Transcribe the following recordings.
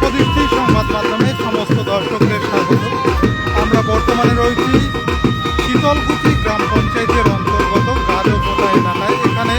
প্রতিষ্ঠি সংবাদ মাধ্যমে সমস্ত দর্শকদের স্বাগত। আমরা বর্তমানে রয়েছি শীতলকুচি গ্রাম পঞ্চায়েতের অন্তর্গত গাজপোতা এলাকায়। এখানে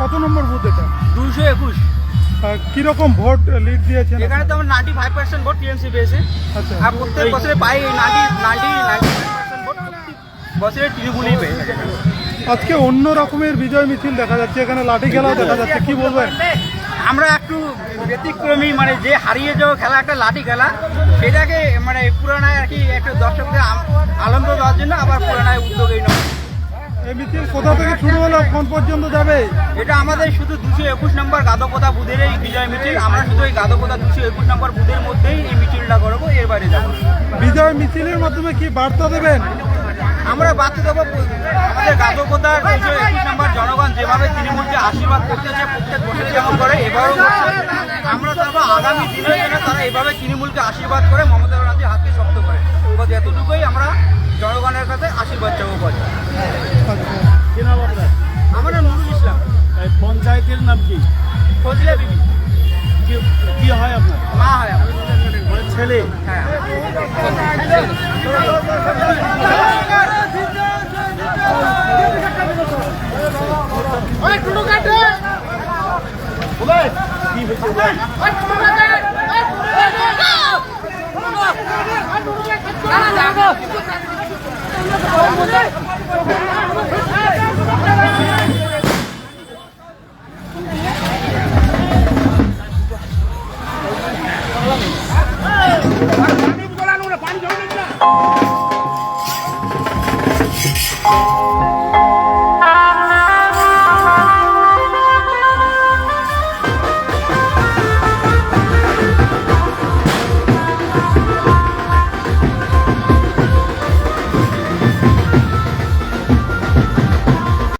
কত নম্বর ভোট এটা? দুইশো একুশ। কীরকম ভোট লিড দিয়েছে এখানে তো আমার ninety five percent vote TMC পেয়েছে। আচ্ছা। আর প্রত্যেক বছরে পাই নাইনটি নাইনটি বছরে তৃণমূলই পেয়েছে আজকে অন্য রকমের বিজয় মিছিল দেখা যাচ্ছে এখানে লাঠি খেলা দেখা যাচ্ছে কি বলবেন? আমরা একটু ব্যতিক্রমী মানে যে হারিয়ে যাওয়া খেলা একটা লাঠি খেলা সেটাকে মানে পুরানায় আর কি একটু দর্শকদের আনন্দ দেওয়ার জন্য আবার পুরানায় উদ্যোগ এই মিছিল কোথা থেকে শুরু হলো? কোন পর্যন্ত যাবে? এটা আমাদের শুধু দুশো একুশ নম্বর গাদপোতা বুধের এই বিজয় মিছিল। আমরা শুধু এই গাদপোতা দুশো একুশ নম্বর বুধের মধ্যেই এই মিছিলটা করব এর বাইরে যাব বিজয় মিছিলের মাধ্যমে কি বার্তা দেবেন? আমরা বার্তা দেবো আমাদের গাদপোতার দুশো একুশ নম্বর জনগণ যেভাবে তৃণমূলকে আশীর্বাদ করতেছে প্রত্যেক বছরে যেমন করে এবারও আমরা চাবো আগামী দিনে যেন তারা এভাবে তৃণমূলকে আশীর্বাদ করে মমতা ছেলে হ্যাঁ